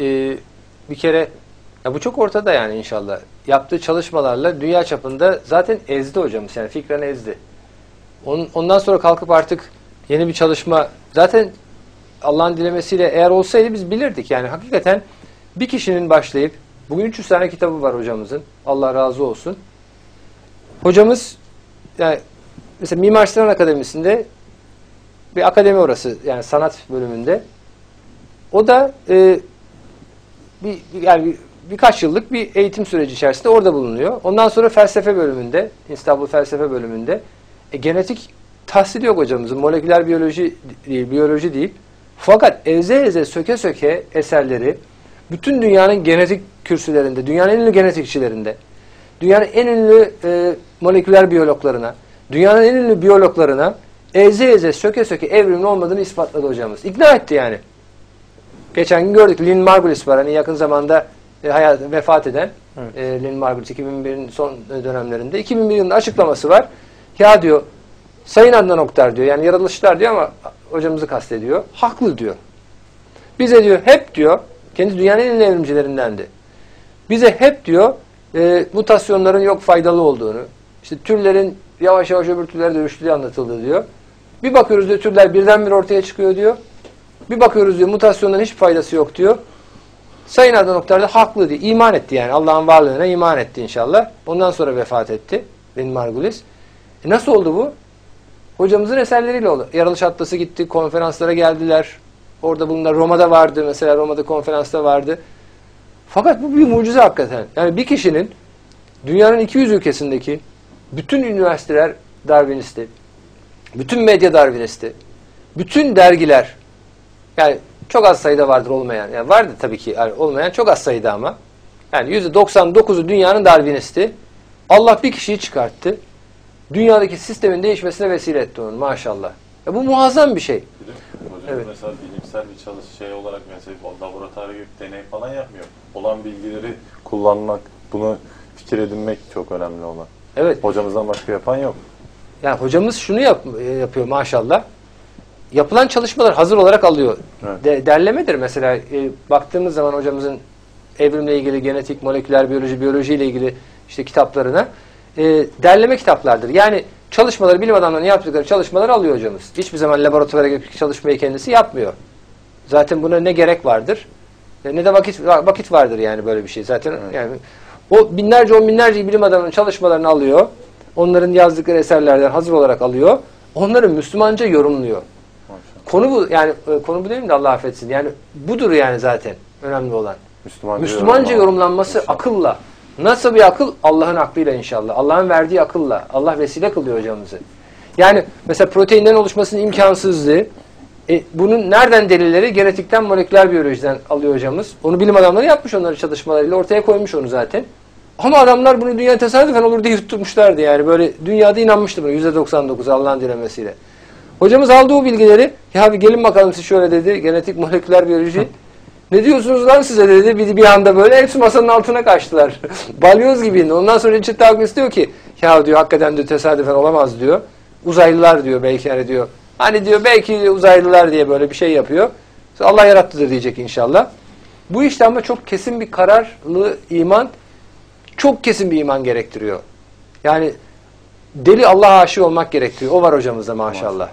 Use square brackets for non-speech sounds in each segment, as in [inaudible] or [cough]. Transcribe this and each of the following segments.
e, bir kere ya bu çok ortada yani inşallah. Yaptığı çalışmalarla dünya çapında zaten ezdi hocamız yani fikren ezdi. Onun, ondan sonra kalkıp artık yeni bir çalışma zaten Allah'ın dilemesiyle eğer olsaydı biz bilirdik yani hakikaten bir kişinin başlayıp bugün 300 tane kitabı var hocamızın. Allah razı olsun. Hocamız yani mesela Mimar Sinan Akademisi'nde bir akademi orası yani sanat bölümünde. O da e, bir, yani bir- birkaç yıllık bir eğitim süreci içerisinde orada bulunuyor. Ondan sonra felsefe bölümünde, İstanbul Felsefe bölümünde e, genetik tahsili yok hocamızın. Moleküler biyoloji değil, biyoloji değil. Fakat eze eze söke söke eserleri bütün dünyanın genetik kürsülerinde, dünyanın en ünlü genetikçilerinde, dünyanın en ünlü e, moleküler biyologlarına, dünyanın en ünlü biyologlarına eze eze söke söke evrimin olmadığını ispatladı hocamız. İkna etti yani. Geçen gün gördük Lynn Margulis var hani yakın zamanda e, hayat, vefat eden Evet. e, Lynn Margulis 2001'in son dönemlerinde 2001 yılında açıklaması var. Ya diyor Sayın Adnan Oktar diyor yani yaratılışlar diyor ama hocamızı kastediyor. Haklı diyor. Bize diyor hep diyor kendi dünyanın en evrimcilerindendi. Bize hep diyor e, mutasyonların yok faydalı olduğunu, işte türlerin yavaş yavaş öbür türlere dönüştüğü anlatıldı diyor. Bir bakıyoruz diyor türler birdenbire ortaya çıkıyor diyor. Bir bakıyoruz diyor mutasyonların hiçbir faydası yok diyor. Sayın Adnan Oktar da haklı diye iman etti yani Allah'ın varlığına iman etti inşallah. Ondan sonra vefat etti Lin Margulis. E nasıl oldu bu? Hocamızın eserleriyle oldu. Yaratılış Atlası gitti, konferanslara geldiler. Orada bunlar Roma'da vardı mesela Roma'da konferansta vardı. Fakat bu bir mucize hakikaten. Yani bir kişinin dünyanın 200 ülkesindeki bütün üniversiteler Darwinisti, bütün medya Darwinisti, bütün dergiler yani çok az sayıda vardır olmayan. Yani vardı tabii ki yani olmayan çok az sayıda ama. Yani %99'u dünyanın Darwinisti. Allah bir kişiyi çıkarttı. Dünyadaki sistemin değişmesine vesile etti onu maşallah. Ya bu muazzam bir şey. Hocam Evet. mesela bilimsel bir çalış şey olarak mesela laboratuvar gibi deney falan yapmıyor. Olan bilgileri kullanmak, bunu fikir edinmek çok önemli olan. Evet. Hocamızdan başka yapan yok. Yani hocamız şunu yap, e, yapıyor maşallah. Yapılan çalışmalar hazır olarak alıyor. Evet. De, derlemedir mesela. E, baktığımız zaman hocamızın evrimle ilgili, genetik, moleküler biyoloji, biyoloji ile ilgili işte kitaplarına e, derleme kitaplardır. Yani çalışmaları, bilim adamlarının yaptıkları çalışmaları alıyor hocamız. Hiçbir zaman laboratuvara girip çalışmayı kendisi yapmıyor. Zaten buna ne gerek vardır? E, Ne de vakit vakit vardır yani böyle bir şey. Zaten yani o binlerce on binlerce bilim adamının çalışmalarını alıyor. Onların yazdıkları eserlerden hazır olarak alıyor. Onları Müslümanca yorumluyor. Konu bu yani e, konu bu değil mi de Allah affetsin. Yani budur yani zaten önemli olan. Müslümanca, Müslümanca yorumlanması İnşallah. akılla. Nasıl bir akıl? Allah'ın aklıyla inşallah. Allah'ın verdiği akılla. Allah vesile kılıyor hocamızı. Yani mesela proteinden oluşmasının imkansızlığı e, bunun nereden delilleri? Genetikten, moleküler biyolojiden alıyor hocamız. Onu bilim adamları yapmış onları çalışmalarıyla. Ortaya koymuş onu zaten. Ama adamlar bunu dünya tesadüfen olur diye yutturmuşlardı yani. Böyle dünyada inanmıştı buna %99 Allah'ın dilemesiyle. Hocamız aldı o bilgileri. Ya bir gelin bakalım siz şöyle dedi. Genetik moleküler biyoloji. Ne diyorsunuz lan size dedi. Bir, bir anda böyle hepsi masanın altına kaçtılar. [laughs] Balyoz gibiydi. Ondan sonra Richard Dawkins diyor ki ya diyor hakikaten diyor tesadüfen olamaz diyor. Uzaylılar diyor belki hani diyor. Hani diyor belki uzaylılar diye böyle bir şey yapıyor. Allah yarattıdır diyecek inşallah. Bu işte ama çok kesin bir kararlı iman, çok kesin bir iman gerektiriyor. Yani deli Allah'a aşık olmak gerektiriyor. O var hocamızda maşallah.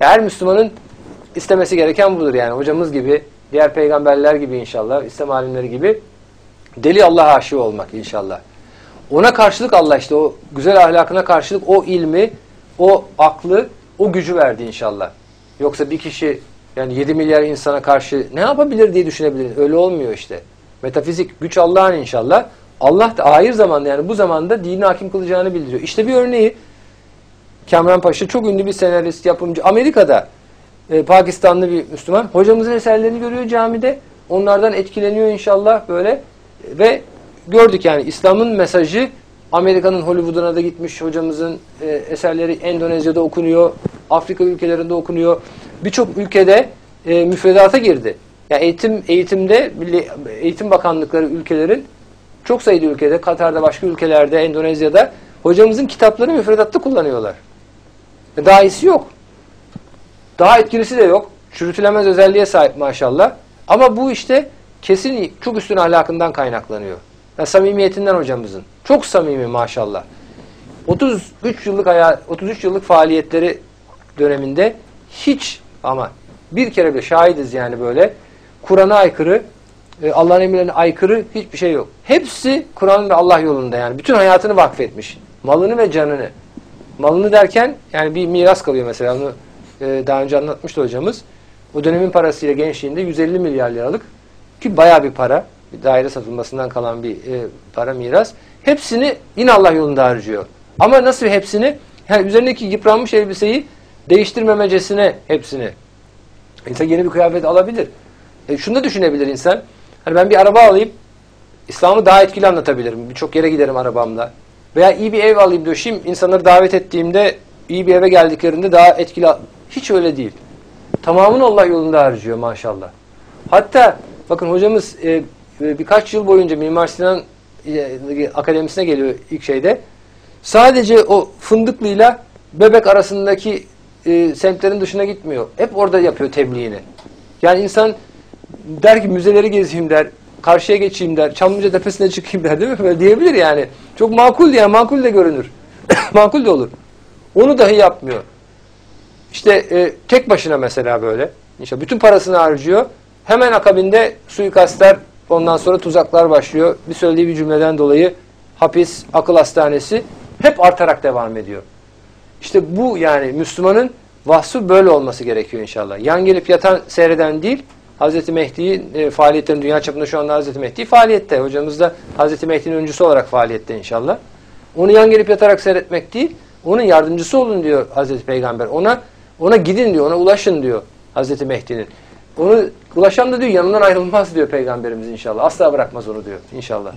Her Müslümanın istemesi gereken budur yani. Hocamız gibi, diğer peygamberler gibi inşallah, İslam alimleri gibi deli Allah'a aşık olmak inşallah. Ona karşılık Allah işte o güzel ahlakına karşılık o ilmi, o aklı, o gücü verdi inşallah. Yoksa bir kişi yani 7 milyar insana karşı ne yapabilir diye düşünebilir. Öyle olmuyor işte. Metafizik güç Allah'ın inşallah. Allah da ahir zamanda yani bu zamanda dini hakim kılacağını bildiriyor. İşte bir örneği Kamran Paşa çok ünlü bir senarist, yapımcı. Amerika'da e, Pakistanlı bir Müslüman. Hocamızın eserlerini görüyor camide. Onlardan etkileniyor inşallah böyle. Ve gördük yani İslam'ın mesajı Amerika'nın Hollywood'una da gitmiş. Hocamızın e, eserleri Endonezya'da okunuyor. Afrika ülkelerinde okunuyor. Birçok ülkede e, müfredata girdi. Yani eğitim eğitimde Milli Eğitim Bakanlıkları ülkelerin çok sayıda ülkede, Katar'da, başka ülkelerde, Endonezya'da hocamızın kitapları müfredatta kullanıyorlar. E, Daha iyisi yok. Daha etkilisi de yok. Çürütülemez özelliğe sahip maşallah. Ama bu işte kesin çok üstün ahlakından kaynaklanıyor. Yani samimiyetinden hocamızın. Çok samimi maşallah. 33 yıllık haya- 33 yıllık faaliyetleri döneminde hiç ama bir kere bile şahidiz yani böyle Kur'an'a aykırı, e, Allah'ın emirlerine aykırı hiçbir şey yok. Hepsi Kur'an ve Allah yolunda yani. Bütün hayatını vakfetmiş. Malını ve canını. Malını derken yani bir miras kalıyor mesela. Onu e, daha önce anlatmıştı hocamız. O dönemin parasıyla gençliğinde 150 milyar liralık ki bayağı bir para. Bir daire satılmasından kalan bir e, para miras. Hepsini yine Allah yolunda harcıyor. Ama nasıl hepsini? Yani üzerindeki yıpranmış elbiseyi değiştirmemecesine hepsini. İnsan yeni bir kıyafet alabilir. E, şunu da düşünebilir insan. Hani ben bir araba alayım, İslam'ı daha etkili anlatabilirim. Birçok yere giderim arabamla. Veya iyi bir ev alayım döşeyim, insanları davet ettiğimde iyi bir eve geldiklerinde daha etkili. Hiç öyle değil. Tamamını Allah yolunda harcıyor maşallah. Hatta bakın hocamız e, e, birkaç yıl boyunca Mimar Sinan e, Akademisi'ne geliyor ilk şeyde. Sadece o Fındıklı'yla Bebek arasındaki e, semtlerin dışına gitmiyor. Hep orada yapıyor tebliğini. Yani insan der ki müzeleri gezeyim der, karşıya geçeyim der, Çamlıca tepesine çıkayım der değil mi? Böyle diyebilir yani. Çok makul yani makul de görünür. [coughs] makul de olur. Onu dahi yapmıyor. İşte e, tek başına mesela böyle. İşte bütün parasını harcıyor. Hemen akabinde suikastlar, ondan sonra tuzaklar başlıyor. Bir söylediği bir cümleden dolayı hapis, akıl hastanesi hep artarak devam ediyor. İşte bu yani Müslümanın vasfı böyle olması gerekiyor inşallah. Yan gelip yatan seyreden değil, Hazreti Mehdi'yi e, faaliyetlerin dünya çapında şu anda Hazreti Mehdi faaliyette. Hocamız da Hazreti Mehdi'nin öncüsü olarak faaliyette inşallah. Onu yan gelip yatarak seyretmek değil, onun yardımcısı olun diyor Hazreti Peygamber. Ona ona gidin diyor, ona ulaşın diyor Hazreti Mehdi'nin. Onu ulaşan da diyor yanından ayrılmaz diyor Peygamberimiz inşallah. Asla bırakmaz onu diyor inşallah.